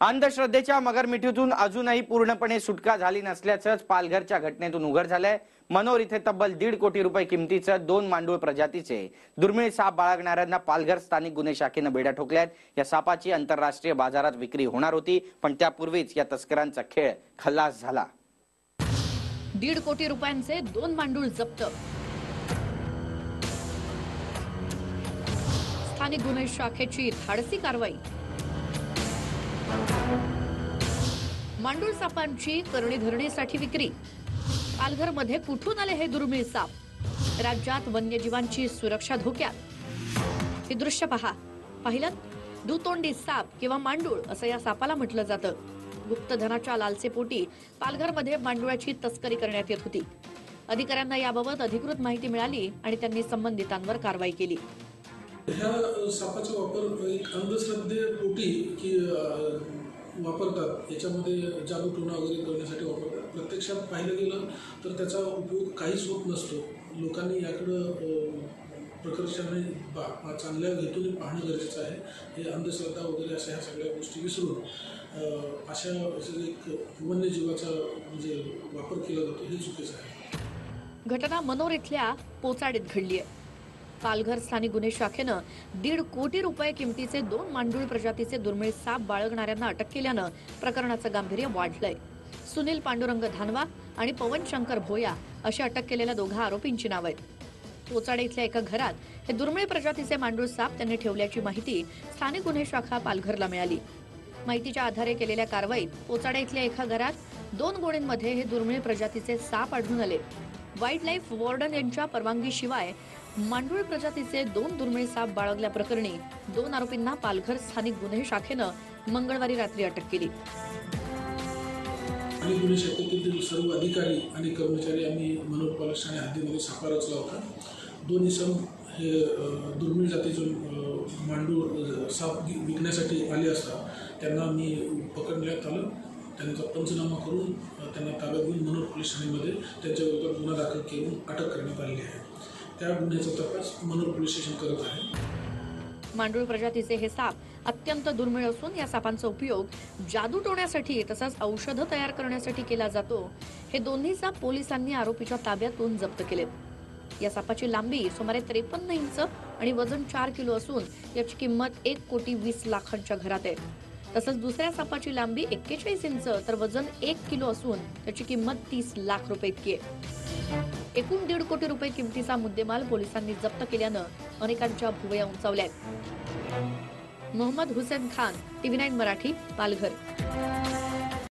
अंधश्रद्धेच्या मगरमिठीतून अजूनही पूर्णपणे सुटका झाली नसल्याचंच पालघरच्या घटनेतून उघड झालंय. मनोर इथे तब्बल दीड कोटी रुपये किमतीचं दोन मांडूळ प्रजातीचे दुर्मिळ साप बाळगणाऱ्यांना पालघर स्थानिक गुन्हे शाखेनं बेड्या ठोकल्यात. या सापाची आंतरराष्ट्रीय बाजारात विक्री होणार होती पण त्यापूर्वीच या तस्करांचा खेळ खल्लास झाला. दीड कोटी रुपयांचे दोन मांडूळ जप्त. स्थानिक गुन्हे शाखेची धाडसी कारवाई. मांडूळ सापांची करणी धरणीसाठी विक्री. पालघरमध्ये कुठून आले हे दुर्मिळ साप? राज्यात वन्यजीवांची सुरक्षा धोक्यात. हे दृश्य पहा. पाहिलं? दुतोंडी साप किंवा मांडूळ असं या सापाला म्हटलं जातं. गुप्तधनाच्या लालसेपोटी पालघरमध्ये मांडुळाची तस्करी करण्यात येत होती. अधिकाऱ्यांना याबाबत अधिकृत माहिती मिळाली आणि त्यांनी संबंधितांवर कारवाई केली. ह्या सापाचा वापर एक अंधश्रद्धेपोटी की वापरतात. याच्यामध्ये जादूटोणा वगैरे करण्यासाठी वापरतात. प्रत्यक्षात पाहिलं गेलं तर त्याचा उपयोग काहीच होत नसतो. लोकांनी याकडं प्रकर्षाने बा चांगल्या हेतूने पाहणं गरजेचं आहे. हे अंधश्रद्धा वगैरे अशा ह्या सगळ्या गोष्टी विसरून अशा एक वन्यजीवाचा म्हणजे वापर केला जातो हे चुकीचं आहे. घटना मनोर इथल्या पोचाडीत घडली आहे पालघर स्थानिक गुन्हे शाखेनं दीड कोटी रुपये किमतीचे दोन मांडूळ प्रजातीचे दुर्मिळ साप बाळगणाऱ्यांना अटक केल्यानं प्रकरणाचं गांभीर्य वाढलंय. सुनील पांडुरंग धानवा आणि पवन शंकर भोया अशी अटक केलेल्या दोघा आरोपींची नाव आहेत. पोचाडे इथल्या एका घरात हे दुर्मिळ प्रजातीचे मांडूळ साप त्यांनी ठेवल्याची माहिती स्थानिक गुन्हे शाखा पालघरला मिळाली. माहितीच्या आधारे केलेल्या कारवाईत पोचाडे इथल्या एका घरात दोन गोळींमध्ये हे दुर्मिळ प्रजातीचे साप आढळून आले. वाईल्ड लाईफ वॉर्डन यांच्या परवानगीशिवाय मांडूळ प्रजातीचे दोन दुर्मिळ साप बाळगल्याप्रकरणी दोन आरोपींना पालघर स्थानिक गुन्हे शाखेनं मंगळवारी रात्री अटक केली. आणि गुन्हे शाखेतील सर्व अधिकारी आणि कर्मचारी आम्ही मनोहर पोलीस ठाणे हद्दीमध्ये सापळा रचला होता. दोन इसम हे दुर्मिळ जातीचे मांडूळ साप विकण्यासाठी आले असता त्यांना मी पकडण्यात आलं. त्यांचा पंचनामा करून त्यांना ताब्यात घेऊन मनोर पोलीस ठाण्यामध्ये त्यांच्याविरोधात गुन्हा दाखल करून अटक करण्यात आली आहे. त्या गुन्ह्याचा तपास मनोर पोलीस स्टेशन करत आहे. मांडूळ प्रजातीचे हे साप अत्यंत दुर्मिळ असून या सापांचा उपयोग जादू टोण्यासाठी तसंच औषधं तयार करण्यासाठी केला जातो. हे दोन्ही साप पोलिसांनी आरोपीच्या ताब्यातून जप्त केले. या सापाची लांबी सुमारे त्रेपन्न इंच आणि वजन चार किलो असून याची किंमत एक कोटी वीस लाखांच्या घरात आहे. तसंच दुसऱ्या सापाची लांबी एक्केचाळीस इंच तर वजन एक किलो असून त्याची किंमत तीस लाख रुपये इतकी आहे. एकूण दीड कोटी रुपये किमतीचा मुद्देमाल पोलिसांनी जप्त केल्यानं अनेकांच्या भुवया उंचावल्यात. Mohammad Hussain Khan TV nine Marathi Palghar.